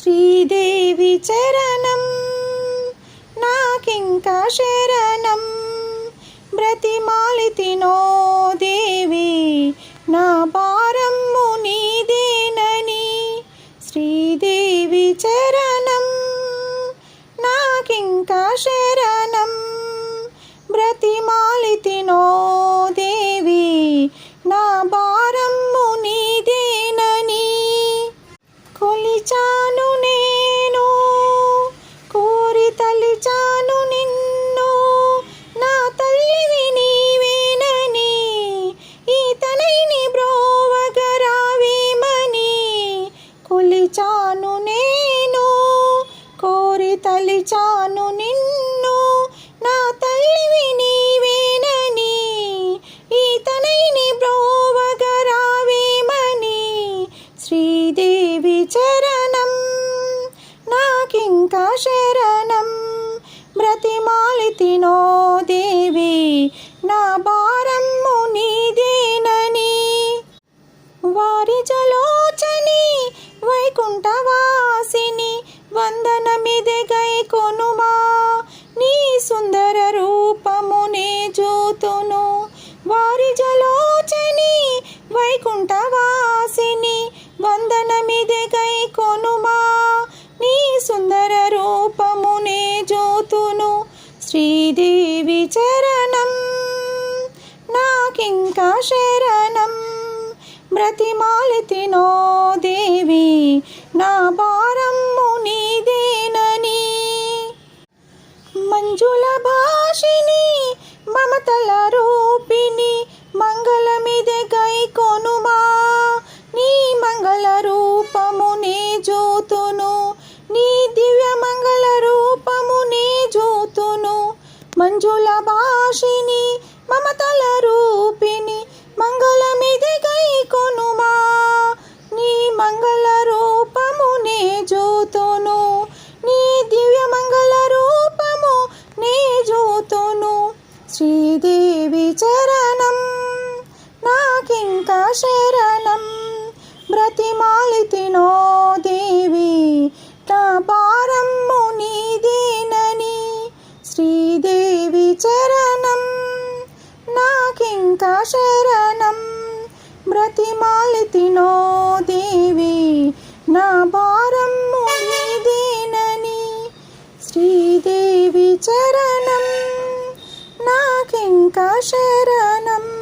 శ్రీదేవి చరణం నాకింకా శరణం. బ్రతిమాలితినో దేవి నా భారమ్ము నీదేనని. శ్రీదేవి చరణం నాకింకా శరణం. బ్రతిమాలితినో దేవి నా భారమ్ము నీదేనని. కొలిచాను కోరి నిన్ను నా తల్లివి నీవేనని ఈతనైని బ్రోవగరావేమని శ్రీదేవి చరణం నాకింకా శరణం బ్రతిమాలితినో దేవి నా భారమ్ము నీదేనని. వారి జలోచని వైకుంఠవాసిని వంద శ్రీదేవి చరణం నాకింకా శరణం. బ్రతిమాలితినో దేవి నా భారమ్ము నీది. మంజుల భాషిని మమతల రూపిణి మంగళమిదే గై కొనుమా. నీ మంగళ రూపము నే జోతును నీ దివ్య మంగళ రూపము నే జోతును. శ్రీదేవి చరణం నాకింకా శరణం బ్రతిమాలితినో చరణం నాకింకా శరణం. బ్రతిమాలితినో దేవి నా భారం మునిదేనని శ్రీదేవి చరణం నాకింకా శరణం.